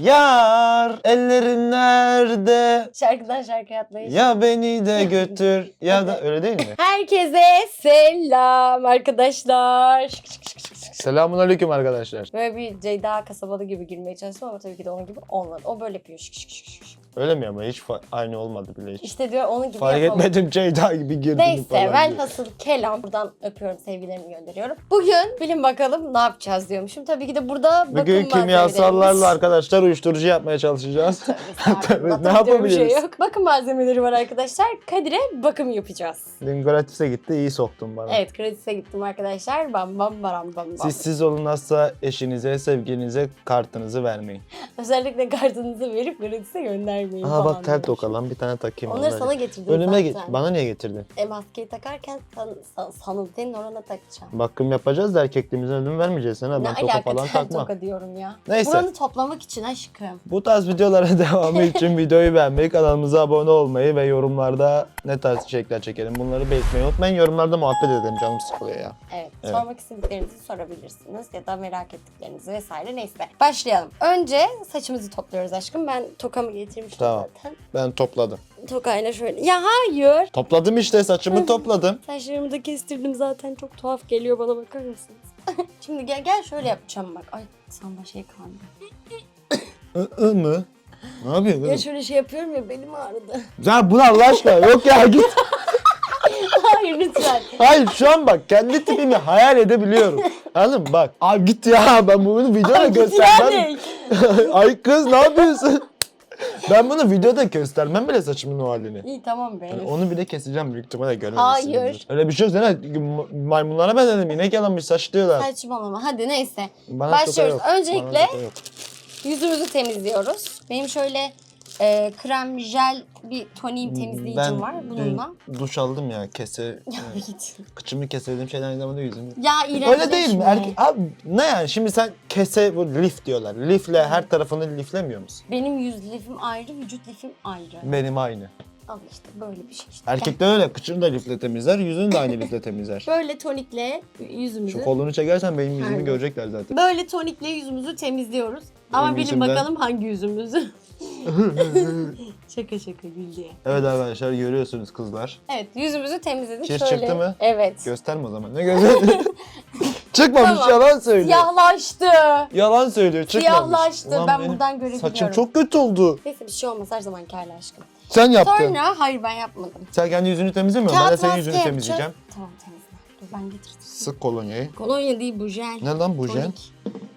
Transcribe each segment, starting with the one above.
Yar ellerin nerede? Şarkıdan şarkıya atlayış. Ya beni de götür. Ya da öyle değil mi? Herkese selam arkadaşlar. Şık şık şık şık şık. Selamun aleyküm arkadaşlar. Böyle bir Ceyda kasabalı gibi girmeye çalıştım ama tabii ki de onun gibi olmadı. O böyle yapıyor. Şık şık şık şık şık. Öyle mi ama hiç aynı olmadı bile hiç. İşte diyor onun gibi Fark yapalım. etmedim Ceyda gibi girdim Neyse falan. ben hasıl kelam. Buradan öpüyorum sevgilerimi gönderiyorum. Bugün bilin bakalım ne yapacağız diyormuşum. Tabii ki de burada Bugün bakım kimyasallarla arkadaşlar uyuşturucu yapmaya çalışacağız. Tabii, ne yapabiliriz? Şey yok. Bakım malzemeleri var arkadaşlar. Kadir'e bakım yapacağız. Dün gratis'e gitti iyi soktun bana. Evet gratis'e gittim arkadaşlar. Bam bam baram bam bam. Siz siz olmazsa eşinize, sevgilinize kartınızı vermeyin. Özellikle kartınızı verip gratis'e göndermeyin Aha falan bak tel demiş. toka lan bir tane takayım. Onları sana getirdim Önüme zaten. git. Bana niye getirdin? E, maskeyi takarken san, san, senin orana takacağım. Bakım yapacağız da erkekliğimize ödün vermeyeceğiz sana. ne Ben toka alaka falan tel takmam. toka diyorum ya. Neyse. Buranı toplamak için aşkım. Bu tarz videolara devamı için videoyu beğenmeyi, kanalımıza abone olmayı ve yorumlarda ne tarz içerikler çekelim bunları belirtmeyi unutmayın. Yorumlarda muhabbet edelim canım sıkılıyor ya. Evet, Evet. sormak istediklerinizi sorabilirsiniz ya da merak ettiklerinizi vesaire neyse. Başlayalım. Önce saçımızı topluyoruz aşkım. Ben tokamı getirmiştim Tamam. zaten. Ben topladım. Tokayla şöyle. Ya hayır. Topladım işte saçımı topladım. Saçlarımı da kestirdim zaten çok tuhaf geliyor bana bakar mısınız? Şimdi gel gel şöyle yapacağım bak. Ay samba şey kandı. I, I mı? Ne yapıyorsun Ya kızım? şöyle şey yapıyorum ya belim ağrıdı. Ya bunu Allah aşkına yok ya git. hayır lütfen. Hayır şu an bak kendi tipimi hayal edebiliyorum. Mı? Bak. Abi git ya ben bunu videoda göstermem. Yani. Ay kız ne yapıyorsun? Ben bunu videoda göstermem bile saçımın o halini. İyi tamam be. Yani onu bile keseceğim büyük ihtimalle görmemişsinizdir. Hayır. Öyle bir şey yok. Sana maymunlara ben dedim inek yalanmış saç diyorlar. Saçmalama hadi neyse. Bana Başlıyoruz. Öncelikle-. Yüzümüzü temizliyoruz. Benim şöyle e, krem jel bir toniğim temizleyicim ben var bununla. dün duş aldım ya kese. Ya git. kıçımı kesedim şeyden aynı zamanda yüzümü. Ya iğrençleşme. Öyle değil mi? Erkek, abi ne yani şimdi sen kese bu lif diyorlar. Lifle her tarafını liflemiyor musun? Benim yüz lifim ayrı, vücut lifim ayrı. Benim aynı. Al işte böyle bir şey işte. Erkek de öyle. Kıçını da lifle temizler, yüzünü de aynı lifle temizler. Böyle tonikle yüzümüzü. Şu kolunu çekersen benim yüzümü Pardon. görecekler zaten. Böyle tonikle yüzümüzü temizliyoruz. Ama Benim bilin yüzümden- bakalım hangi yüzümüzü. şaka şaka gül diye. Evet arkadaşlar görüyorsunuz kızlar. Evet yüzümüzü temizledik. Kir Şöyle. çıktı mı? Evet. Gösterme o zaman. Ne gözü? Çıkmamış Tamam. yalan söylüyor. Siyahlaştı. Yalan söylüyor çıkmamış. Siyahlaştı. Ulan Ben benim buradan görebiliyorum. Saçım çok kötü oldu. Neyse bir şey olmaz her zamanki hali aşkım. Sen yaptın. Sonra hayır ben yapmadım. Sen kendi yüzünü temizlemiyor musun? Ben de senin maske yüzünü yapacağız. temizleyeceğim. Tamam temizle. Dur ben getirdim. Sık kolonyayı. Kolonya değil bu jel. Ne lan bu jen? Tonik.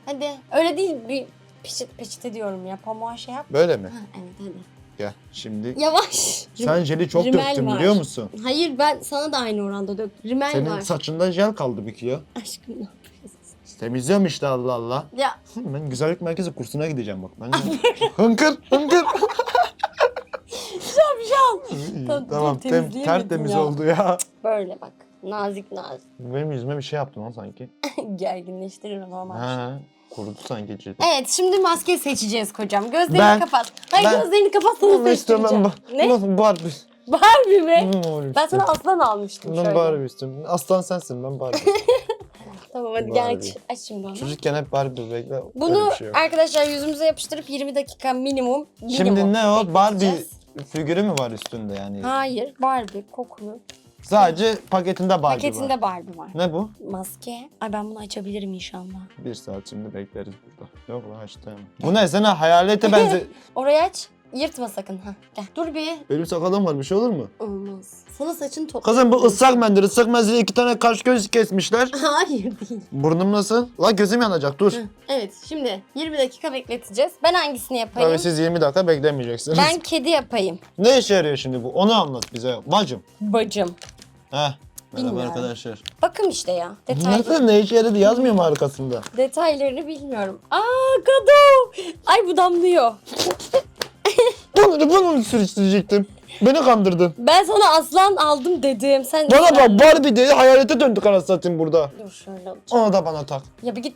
Hadi öyle değil bir peçete peçete diyorum ya pamuğa şey yap. Böyle mi? Ha, evet hadi. Gel şimdi. Yavaş. Sen jeli çok Rimel döktün var. biliyor musun? Hayır ben sana da aynı oranda döktüm. Rimel Senin var. saçında jel kaldı bir kilo. Aşkım ne yapıyorsun? Temizliyorum işte Allah Allah. Ya Ben güzellik merkezi kursuna gideceğim bak. Ben hınkır hınkır. Tamam, tamam dur, tem, temizleyemedim tertemiz ya. oldu ya. Böyle bak. Nazik nazik. Benim yüzüme bir şey yaptın lan sanki. Gerginleştirir normal. Ha, kurudu sanki cildi. Evet şimdi maske seçeceğiz kocam. Gözlerini Ben- kapat. Hayır ben- gözlerini kapat sana Ben istiyorum ben seçtireceğim. ba- Ne? Barbie. Barbie mi? Ben, Ben sana aslan almıştım Ben şöyle. Barbie istiyorum. Aslan sensin ben Barbie. Tamam hadi Barbie. gel aç, aç şimdi onu. Çocukken hep Barbie bekle. Bunu Öyle bir şey yok. arkadaşlar yüzümüze yapıştırıp 20 dakika minimum. minimum Şimdi ne o? Barbie bekleteceğiz. figürü mü var üstünde yani? Hayır Barbie kokulu. Sadece paketinde Barbie Paketinde var. Barbie var. Ne bu? Maske. Ay ben bunu açabilirim inşallah. Bir saat şimdi bekleriz burada. Yok lan açtım. Bu ne sana hayalete benze... Orayı aç. Yırtma sakın. ha. Gel. Dur bir. Benim sakalım var bir şey olur mu? Olmaz. Sana saçın topla. Kızım bu ıslak mendil. Islak mendili iki tane kaş göz kesmişler. Hayır değil. Burnum nasıl? Lan gözüm yanacak dur. Evet şimdi 20 dakika bekleteceğiz. Ben hangisini yapayım? Tabii siz 20 dakika beklemeyeceksiniz. Ben kedi yapayım. Ne işe yarıyor şimdi bu? Onu anlat bize. Bacım. Bacım. Heh. Merhaba Bilmiyorum. arkadaşlar. Bakım işte ya. Detay, Nerede ne işe yaradı yazmıyor mu arkasında? detaylarını bilmiyorum. Aa kado. Ay bu damlıyor. Bunu, bunu sürüştürecektim. Beni kandırdın. Ben sana aslan aldım dedim. Sen Bana bak Barbie dedi hayalete döndük anasını satayım burada. Dur şöyle alacağım. Onu da bana tak. Ya bir git.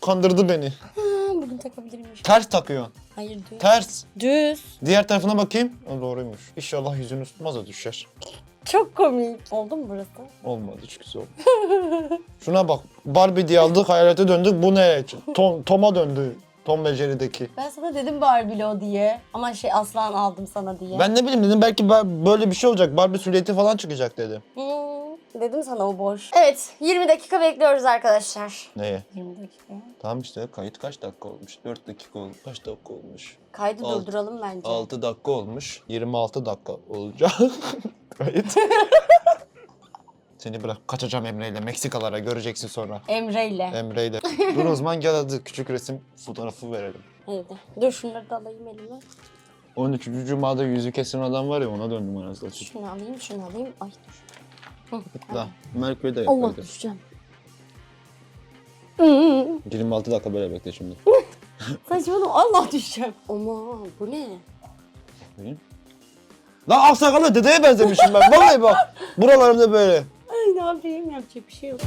Kandırdı beni. Ha, bugün takabilir miyim? Ters takıyorsun. Hayır düz. Ters. Düz. Diğer tarafına bakayım. O doğruymuş. İnşallah yüzünüz tutmaz da düşer. Çok komik. Oldu mu burası? Olmadı hiç güzel olmadı. Şuna bak. Barbie diye aldık hayalete döndük. Bu ne? Tom, Tom'a döndü. Tom ve Jerry'deki. Ben sana dedim Barbie o diye. Ama şey aslan aldım sana diye. Ben ne bileyim dedim belki böyle bir şey olacak. Barbie silüeti falan çıkacak dedim. Hmm, dedim sana o boş. Evet 20 dakika bekliyoruz arkadaşlar. Neye? 20 dakika. Tamam işte kayıt kaç dakika olmuş? 4 dakika olmuş. Kaç dakika olmuş? Kaydı Alt- durduralım bence. 6 dakika olmuş. 26 dakika olacak. Kayıt. Seni bırak kaçacağım Emre'yle Meksikalara göreceksin sonra. Emre ile. Emre'yle. Dur o zaman gel hadi küçük resim fotoğrafı verelim. Evet. Dur şunları da alayım elime. 13. Cuma'da yüzü kesen adam var ya ona döndüm anasını satayım. Şunu alayım, şunu alayım. Ay dur. Hı, Da Merkür'ü de Allah yapaydı. düşeceğim. Hmm, 26 dakika böyle bekle şimdi. Saçmalama Allah düşeceğim. Ama bu ne? Bakayım. Lan aksakallı dedeye benzemişim ben. Vallahi bak. Buralarımda böyle. Ay ne yapayım yapacak bir şey yok.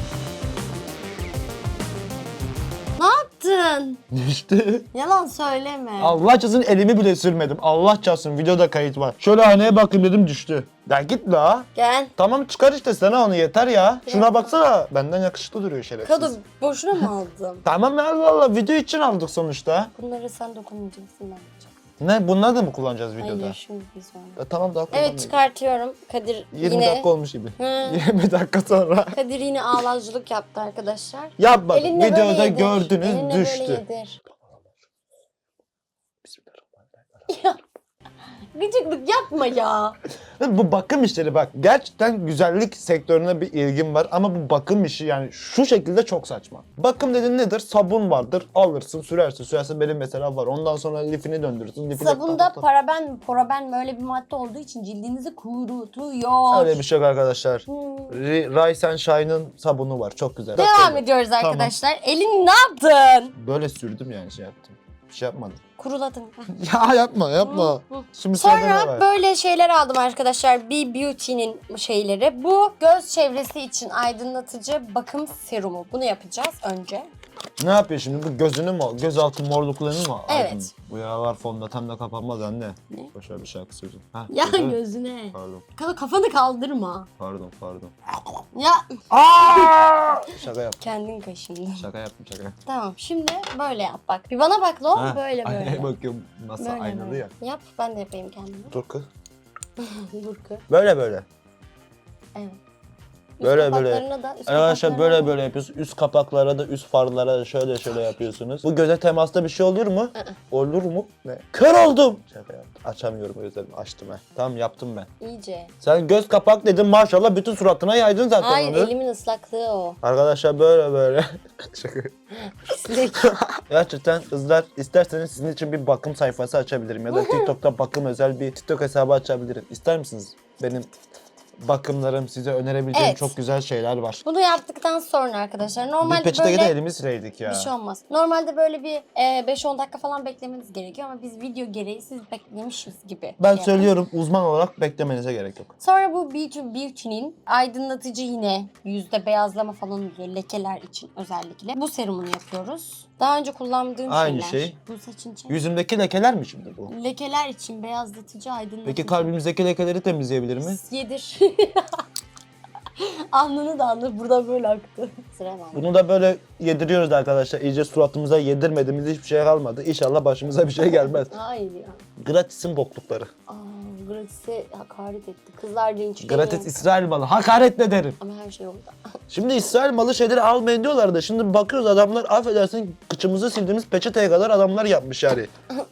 Yaptın? İşte. Yalan söyleme. Allah çasın elimi bile sürmedim. Allah çasın videoda kayıt var. Şöyle aynaya bakayım dedim düştü. Ya git la. Gel. Tamam çıkar işte sana onu yeter ya. Şuna baksana. Benden yakışıklı duruyor şerefsiz. Kadın boşuna mı aldım? Tamam ya Allah Allah video için aldık sonuçta. Bunları sen dokunmayacaksın ben yapacağım. Ne bunları da mı kullanacağız videoda? Hayır şimdi biz var. Ya, tamam daha. Evet çıkartıyorum. Kadir 20 yine dakika olmuş gibi. Hı. 20 dakika sonra. Kadir yine ağlacılık yaptı arkadaşlar. Yap bak Elinle böyle videoda gördünüz Elinle böyle düştü. yedir. Ya, Gıcıklık yapma ya. Bu bakım işleri bak gerçekten güzellik sektörüne bir ilgim var ama bu bakım işi yani şu şekilde çok saçma. Bakım dediğin nedir? Sabun vardır alırsın sürersin sürersin benim mesela var ondan sonra lifini döndürürsün. Lifini Sabunda paraben, paraben böyle bir madde olduğu için cildinizi kurutuyor. Öyle bir şey yok arkadaşlar. Hmm. R- Rise and Shine'ın sabunu var çok güzel. Devam ediyoruz arkadaşlar. Elin ne yaptın? Böyle sürdüm yani şey yaptım. Bir şey yapmadım. Kuruladın. Ya yapma yapma. Şimdi sırada ne Sonra var? böyle şeyler aldım arkadaşlar. B Beauty'nin şeyleri. Bu göz çevresi için aydınlatıcı bakım serumu. Bunu yapacağız önce. Ne yapıyor şimdi? Bu gözünü mü? Gözaltı morluklarını mı? Evet. Aydın? Bu yaralar fondötenle kapanmaz anne. Ne? Boşver bir şarkı sözüm. Ha, Ya güzel. gözüne. Pardon, Ka- Kafanı kaldırma. pardon, pardon. Ya Şaka yap. kendin kaşındın. Şaka yaptım şaka. Tamam şimdi böyle yap bak. Bir bana bak lo. Ha, Böyle böyle. Aynaya bakıyorum nasıl Böyle aynalı böyle. ya. Yap ben de yapayım kendime. Dur kız. Dur kız. Böyle böyle. Evet. Böyle böyle. kapaklarına da, üst Arkadaşlar kapaklarına böyle da- böyle yapıyorsunuz. Üst kapaklara da üst farlara da şöyle şöyle yapıyorsunuz. Bu göze temasta bir şey oluyor mu? Olur mu? Ne? Kör oldum. Şaka yaptım. Açamıyorum gözlerimi. Açtım he. Tamam yaptım ben. İyice. Sen göz kapak dedin maşallah bütün suratına yaydın zaten Hayır onu. elimin ıslaklığı o. Arkadaşlar böyle böyle. Şaka. Pislik. Gerçekten kızlar isterseniz sizin için bir bakım sayfası açabilirim ya da TikTok'ta bakım özel bir TikTok hesabı açabilirim. İster misiniz? Benim bakımlarım size önerebileceğim Evet. çok güzel şeyler var. Bunu yaptıktan sonra arkadaşlar Bir normalde peçeteye de böyle elimi sileydik ya. bir şey olmaz. Normalde böyle bir e, 5-10 dakika falan beklemeniz gerekiyor ama biz video gereği siz beklemişiz gibi. Ben Yani. söylüyorum uzman olarak beklemenize gerek yok. Sonra bu Beauty Beauty'nin aydınlatıcı yine yüzde beyazlama falan oluyor lekeler için özellikle. Bu serumunu yapıyoruz. Daha önce kullandığım Aynı şeyler. şey. Bu saçın için. Yüzümdeki lekeler mi şimdi bu? Lekeler için beyazlatıcı aydınlatıcı. Peki kalbimizdeki lekeleri temizleyebilir mi? Yedir. Alnını da alnı burada böyle aktı. Sıra bende. Bunu da böyle yediriyoruz arkadaşlar. İyice suratımıza yedirmediğimiz hiçbir şey kalmadı. İnşallah başımıza bir şey gelmez. Hayır ya. Gratis'in boklukları. Aa, gratis'e hakaret etti. Kızlar linçleniyor. Gratis İsrail malı. Hakaret ne derim? Ama her şey orada. Şimdi İsrail malı şeyleri almayın diyorlar da şimdi bakıyoruz adamlar affedersin kıçımızı sildiğimiz peçeteye kadar adamlar yapmış yani.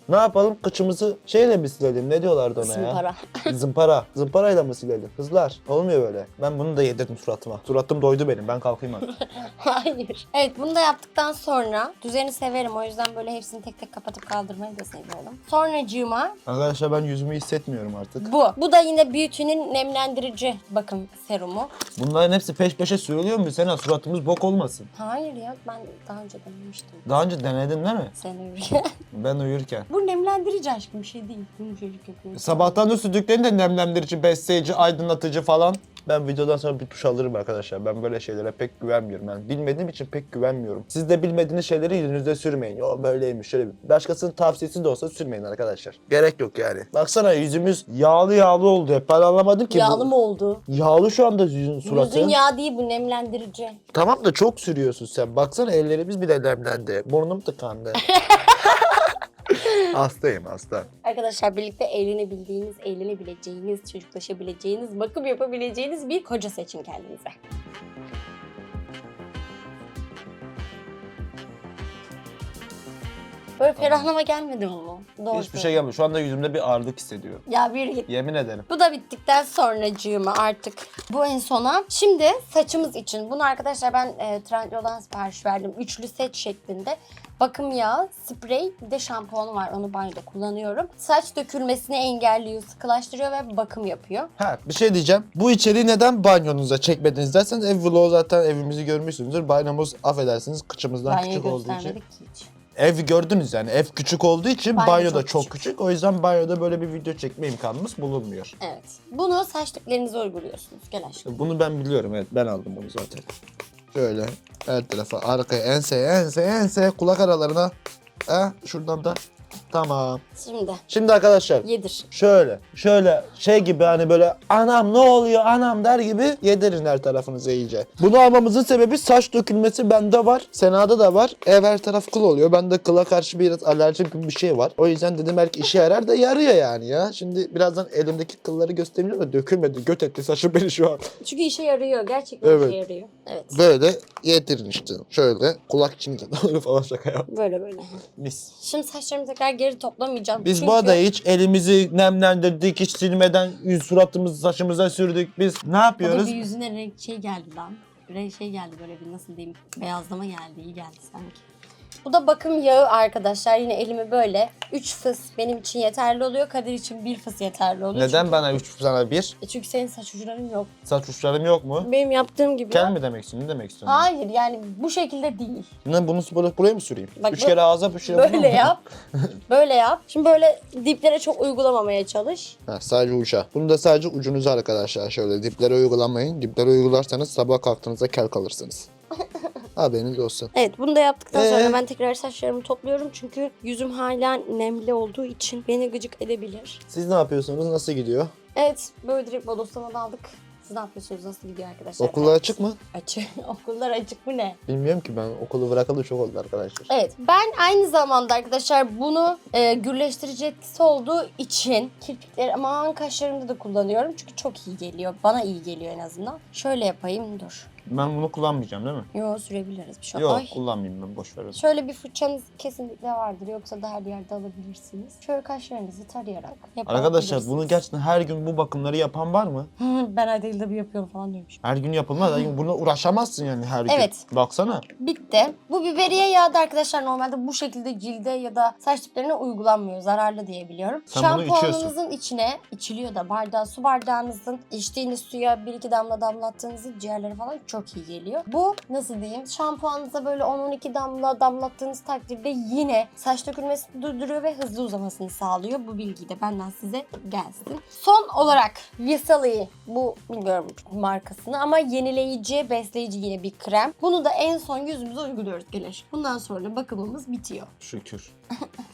ne yapalım kıçımızı şeyle mi silelim ne diyorlardı ona ya? Zımpara. Zımpara. Zımparayla mı silelim? Kızlar olmuyor böyle. Ben bunu da yedirdim suratıma. Suratım doydu benim ben kalkayım artık. Hayır. Evet bunu da yaptıktan sonra düzeni severim. O yüzden böyle hepsini tek tek kapatıp kaldırmayı da seviyorum. Sonracığıma Arkadaşlar ben yüzümü hissetmiyorum artık. bu. Bu da yine Beauty'nin nemlendirici bakım serumu. Bunların hepsi peş peşe sürülüyor mu Sena? Suratımız bok olmasın. Hayır ya ben daha önce denemiştim. Daha önce denedin değil mi? Sen uyurken. Ben uyurken. bu nemlendirici aşkım bir şey değil. Yumuşacık yapıyor. Sabahtan da sürdüklerini de nemlendirici, besleyici, aydınlatıcı falan. Ben videodan sonra bir tuş alırım arkadaşlar. Ben böyle şeylere pek güvenmiyorum. Ben bilmediğim için pek güvenmiyorum. Siz de bilmediğiniz şeyleri yüzünüzde sürmeyin. Yo böyleymiş şöyle bir. Başkasının tavsiyesi de olsa sürmeyin arkadaşlar. Gerek yok yani. Baksana yüzümüz yağlı yağlı oldu hep. Ben anlamadım ki. Yağlı bu. mı oldu? Yağlı şu anda yüzün suratı. Yüzün yağ değil bu nemlendirici. Tamam da çok sürüyorsun sen. Baksana ellerimiz bile nemlendi. Burnum tıkandı. Hastayım hasta. Arkadaşlar birlikte eğlenebildiğiniz, eğlenebileceğiniz, çocuklaşabileceğiniz, bakım yapabileceğiniz bir koca seçin kendinize. Böyle ferahlama gelmedi mi bu? Doğru Hiçbir şey gelmiyor. Şu anda yüzümde bir ağırlık hissediyorum. Ya bir git. Yemin ederim. Bu da bittikten sonracığıma artık bu en sona. Şimdi saçımız için bunu arkadaşlar ben e, Trendyol'dan sipariş verdim. Üçlü set şeklinde. Bakım yağı, sprey bir de şampuanı var. Onu banyoda kullanıyorum. Saç dökülmesini engelliyor, sıkılaştırıyor ve bakım yapıyor. Ha bir şey diyeceğim. Bu içeriği neden banyonuza çekmediniz derseniz ev vlogu zaten evimizi görmüşsünüzdür. Banyomuz affedersiniz kıçımızdan Banyoyu küçük olduğu için. göstermedik ki hiç. Ev gördünüz yani ev küçük olduğu için Banyo banyo da çok küçük. küçük. O yüzden banyoda böyle bir video çekme imkanımız bulunmuyor. Evet. Bunu saç diplerinize uyguluyorsunuz. Gel aşkım. Bunu ben biliyorum evet ben aldım bunu zaten. Şöyle her tarafa arkaya enseye enseye enseye kulak aralarına. Ha, şuradan da. Tamam. Şimdi Şimdi arkadaşlar yedir. şöyle şöyle şey gibi hani böyle anam ne oluyor anam der gibi yedirin her tarafınıza iyice. Bunu almamızın sebebi saç dökülmesi bende var. Sena'da da var. Ev her taraf kıl oluyor. Bende kıla karşı biraz alerjik gibi bir şey var. O yüzden dedim belki işe yarar da yarıyor yani ya. Şimdi birazdan elimdeki kılları göstereceğim da dökülmedi. Göt etti saçım beni şu an. Çünkü işe yarıyor. Gerçekten Evet. işe yarıyor. Evet. Böyle yedirin işte. Şöyle kulak doğru falan şaka yap. Böyle böyle. Mis. Şimdi saçlarımı tekrar geri toplamayacağım. Biz Çünkü... bu arada hiç elimizi nemlendirdik, hiç silmeden yüz suratımızı saçımıza sürdük. Biz ne O da yapıyoruz? bir yüzüne renk şey geldi lan. Renk şey geldi böyle bir nasıl diyeyim beyazlama geldi iyi geldi sanki. Bu da bakım yağı arkadaşlar. Yine elimi böyle 3 fıs benim için yeterli oluyor. Kadir için 1 fıs yeterli oluyor. Neden bana üç sana bir? Çünkü, çünkü senin saç uçların yok. Saç uçlarım yok mu? Benim yaptığım gibi. Kel mi demek istiyorsun? Ne demek istiyorsun? Hayır yani bu şekilde değil. Ne bunu böyle buraya mı süreyim? Bak Üç bu- kere ağza bir şey Böyle yap. Böyle yap. Şimdi böyle diplere çok uygulamamaya çalış. Ha, sadece uça. Bunu da sadece ucunuza arkadaşlar şöyle diplere uygulamayın. Diplere uygularsanız sabah kalktığınızda kel kalırsınız. Haberiniz olsun. Evet bunu da yaptıktan Ee? sonra ben tekrar saçlarımı topluyorum. Çünkü yüzüm hala nemli olduğu için beni gıcık edebilir. Siz ne yapıyorsunuz? Nasıl gidiyor? Evet böyle direkt bodoslama daldık. Siz ne yapıyorsunuz? Nasıl gidiyor arkadaşlar? Okullar açık mı? Açık. Okullar açık mı ne? Bilmiyorum ki ben okulu bırakalı çok oldu arkadaşlar. Evet ben aynı zamanda arkadaşlar bunu e, gürleştirici etkisi olduğu için kirpikleri aman kaşlarımda da kullanıyorum. Çünkü çok iyi geliyor. Bana iyi geliyor en azından. Şöyle yapayım dur. Ben bunu kullanmayacağım değil mi? Yo sürebiliriz bir şey. Yok Ay. kullanmayayım ben boş ver. Şöyle bir fırçanız kesinlikle vardır. Yoksa da her yerde alabilirsiniz. Şöyle kaşlarınızı tarayarak Arkadaşlar bunu gerçekten her gün bu bakımları yapan var mı? ben ayda yılda bir yapıyorum falan diyormuş. Her gün yapılmaz. Her gün buna uğraşamazsın yani her gün. Evet. Baksana. Bitti. Bu biberiye yağı da arkadaşlar normalde bu şekilde cilde ya da saç diplerine uygulanmıyor. Zararlı diye biliyorum. Sen bunu Şampuanınızın içine içiliyor da bardağı, su bardağınızın içtiğiniz suya bir iki damla damlattığınızda ciğerlere falan çok iyi geliyor. Bu nasıl diyeyim? Şampuanınıza böyle 10-12 damla damlattığınız takdirde yine saç dökülmesini durduruyor ve hızlı uzamasını sağlıyor. Bu bilgiyi de benden size gelsin. Son olarak Visali bu bilmiyorum markasını ama yenileyici, besleyici yine bir krem. Bunu da en son yüzümüze uyguluyoruz Güneş. Bundan sonra bakımımız bitiyor. Şükür.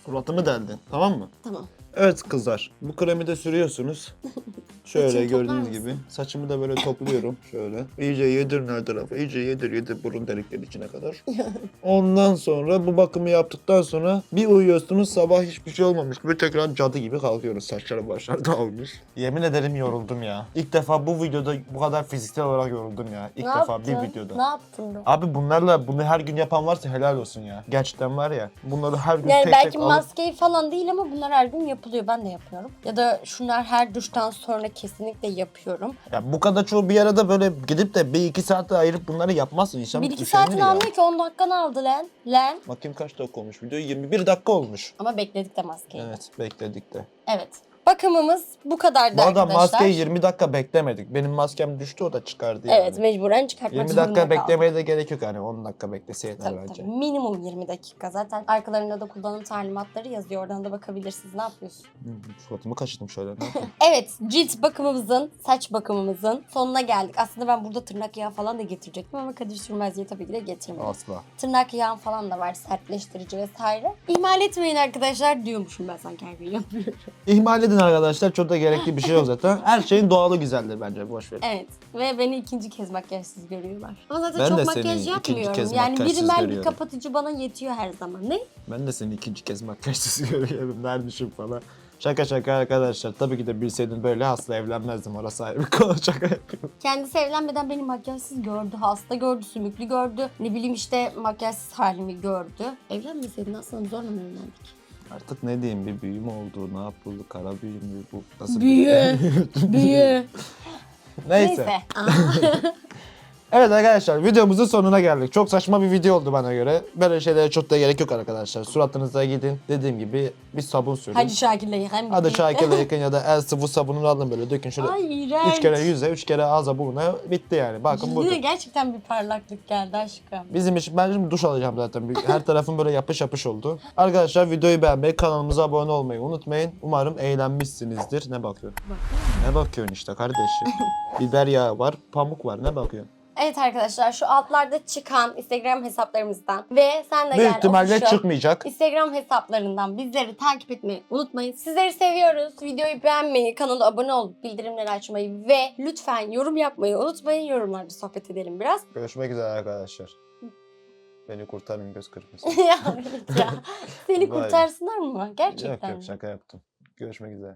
Suratımı deldin. Tamam mı? Tamam. Evet kızlar. Bu kremi de sürüyorsunuz. Şöyle toplar gördüğünüz mısın? gibi. Saçımı da böyle topluyorum. Şöyle. İyice yedirin her tarafa. İyice yedir yedir burun delikleri içine kadar. Ondan sonra bu bakımı yaptıktan sonra bir uyuyorsunuz sabah hiçbir şey olmamış gibi tekrar cadı gibi kalkıyoruz. Saçları başlar dağılmış. Yemin ederim yoruldum ya. İlk defa bu videoda bu kadar fiziksel olarak yoruldum ya. İlk defa bir videoda. Ne yaptın? be? Abi bunlarla bunu her gün yapan varsa helal olsun ya. Gerçekten var ya. Bunları her gün Yani tek belki tek alıp maskeyi falan değil ama bunlar her gün yapılıyor. Ben de yapıyorum. Ya da şunlar her duştan sonra kesinlikle yapıyorum. Ya bu kadar çoğu bir arada böyle gidip de bir iki saatte ayırıp bunları yapmazsın. İnsan bir iki üşenir saatini ya. almıyor ki 10 dakikanı aldı lan. Lan. Bakayım kaç dakika olmuş video? 21 dakika olmuş. Ama bekledik de maskeyi. Evet bekledik de. Evet. Bakımımız bu kadardı Bu arada arkadaşlar. maskeyi 20 dakika beklemedik. Benim maskem düştü o da çıkardı yani. Evet mecburen çıkartmak 20 zorunda dakika beklemeye de gerek yok hani 10 dakika beklese yeter Tabii, bence. tabii. Minimum 20 dakika. Zaten arkalarında da kullanım talimatları yazıyor. Oradan da bakabilirsiniz. Ne yapıyorsun? Hı, Suratımı kaşıdım şöyle. Ne yapayım? Evet, cilt bakımımızın, saç bakımımızın sonuna geldik. Aslında ben burada tırnak yağı falan da getirecektim ama Kadir Sürmez diye tabii ki de getirmedim. Asla. Tırnak yağı falan da var, sertleştirici vesaire. İhmal etmeyin arkadaşlar diyormuşum ben sanki her gün yapıyorum. İhmal edin Dedin arkadaşlar çok da gerekli bir şey yok zaten. Her şeyin doğalı güzeldir bence boş ver. Evet ve beni ikinci kez makyajsız görüyorlar. Ama zaten Ben çok de makyaj seni ikinci yapmıyorum. kez yani bir makyajsız rimel bir görüyorum. kapatıcı bana yetiyor her zaman. Ne? Ben de seni ikinci kez makyajsız görüyorum dermişim falan. Şaka şaka arkadaşlar. Tabii ki de bilseydim böyle asla evlenmezdim. Orası ayrı bir konu. Şaka yapıyorum. Kendisi evlenmeden beni makyajsız gördü, hasta gördü, sümüklü gördü. Ne bileyim işte makyajsız halimi gördü. Evlenmeseydin aslında zorla mı evlendik? Artık ne diyeyim bir büyü mü oldu? Ne yapıldı? Kara büyü mü? Bu nasıl Büyü. Büyü. Neyse. Neyse. Evet arkadaşlar videomuzun sonuna geldik. Çok saçma bir video oldu bana göre. Böyle şeylere çok da gerek yok arkadaşlar. Suratınıza gidin. Dediğim gibi bir sabun sürün. Hadi Şakir'le yıkayın. Hadi. Şakir'le yakın ya da el sıvı sabununu alın böyle dökün şöyle. Ay iğrenç. Üç kere yüze, üç kere ağza buruna bitti yani. Bakın Cildine burada. gerçekten bir parlaklık geldi aşkım. Bizim için ben şimdi duş alacağım zaten. Her tarafım böyle yapış yapış oldu. Arkadaşlar videoyu beğenmeyi, kanalımıza abone olmayı unutmayın. Umarım eğlenmişsinizdir. Ne bakıyorsun? Ne bakıyorsun işte kardeşim? Biber yağı var, pamuk var. Ne bakıyorsun? Evet arkadaşlar şu altlarda çıkan Instagram hesaplarımızdan ve sen de Büyük gel ihtimalle çıkmayacak. Instagram hesaplarından bizleri takip etmeyi unutmayın. Sizleri seviyoruz. Videoyu beğenmeyi, kanala abone olup bildirimleri açmayı ve lütfen yorum yapmayı unutmayın. Yorumlarda sohbet edelim biraz. Görüşmek üzere arkadaşlar. Beni kurtarın göz kırpmasın. ya, ya. Seni Vay. kurtarsınlar mı? Gerçekten yok mi? yok şaka yaptım. Görüşmek üzere.